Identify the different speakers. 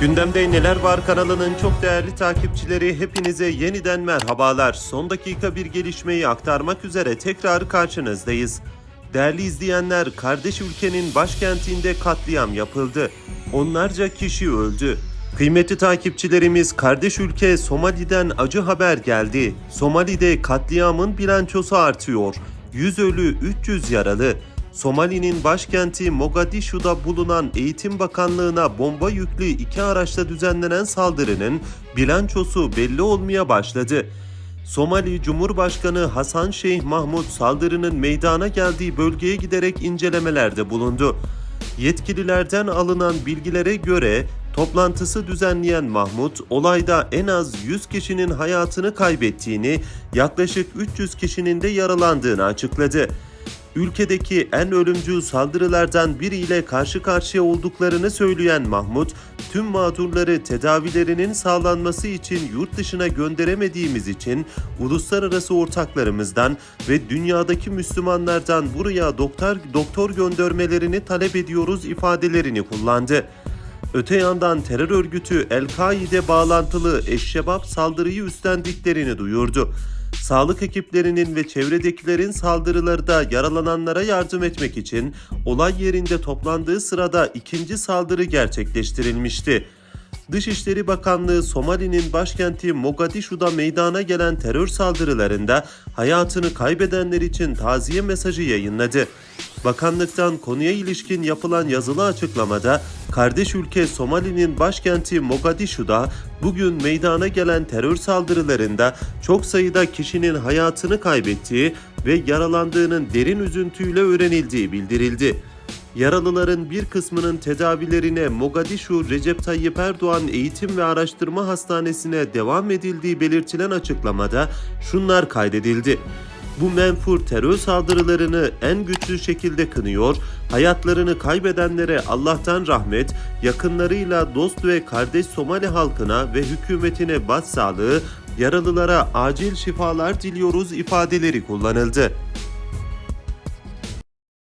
Speaker 1: Gündemde Neler Var kanalının çok değerli takipçileri hepinize yeniden merhabalar. Son dakika bir gelişmeyi aktarmak üzere tekrar karşınızdayız. Değerli izleyenler, kardeş ülkenin başkentinde katliam yapıldı. Onlarca kişi öldü. Kıymetli takipçilerimiz kardeş ülke Somali'den acı haber geldi. Somali'de katliamın bilançosu artıyor. 100 ölü 300 yaralı. Somali'nin başkenti Mogadishu'da bulunan Eğitim Bakanlığı'na bomba yüklü iki araçla düzenlenen saldırının bilançosu belli olmaya başladı. Somali Cumhurbaşkanı Hasan Şeyh Mahmut saldırının meydana geldiği bölgeye giderek incelemelerde bulundu. Yetkililerden alınan bilgilere göre toplantısı düzenleyen Mahmut olayda en az 100 kişinin hayatını kaybettiğini, yaklaşık 300 kişinin de yaralandığını açıkladı ülkedeki en ölümcül saldırılardan biriyle karşı karşıya olduklarını söyleyen Mahmut, tüm mağdurları tedavilerinin sağlanması için yurt dışına gönderemediğimiz için uluslararası ortaklarımızdan ve dünyadaki Müslümanlardan buraya doktor doktor göndermelerini talep ediyoruz ifadelerini kullandı. Öte yandan terör örgütü El-Kaide bağlantılı Eşşebab saldırıyı üstlendiklerini duyurdu. Sağlık ekiplerinin ve çevredekilerin saldırılarda yaralananlara yardım etmek için olay yerinde toplandığı sırada ikinci saldırı gerçekleştirilmişti. Dışişleri Bakanlığı Somali'nin başkenti Mogadishu'da meydana gelen terör saldırılarında hayatını kaybedenler için taziye mesajı yayınladı. Bakanlıktan konuya ilişkin yapılan yazılı açıklamada kardeş ülke Somali'nin başkenti Mogadishu'da bugün meydana gelen terör saldırılarında çok sayıda kişinin hayatını kaybettiği ve yaralandığının derin üzüntüyle öğrenildiği bildirildi. Yaralıların bir kısmının tedavilerine Mogadishu Recep Tayyip Erdoğan Eğitim ve Araştırma Hastanesi'ne devam edildiği belirtilen açıklamada şunlar kaydedildi. Bu menfur terör saldırılarını en güçlü şekilde kınıyor, hayatlarını kaybedenlere Allah'tan rahmet, yakınlarıyla dost ve kardeş Somali halkına ve hükümetine başsağlığı, yaralılara acil şifalar diliyoruz ifadeleri kullanıldı.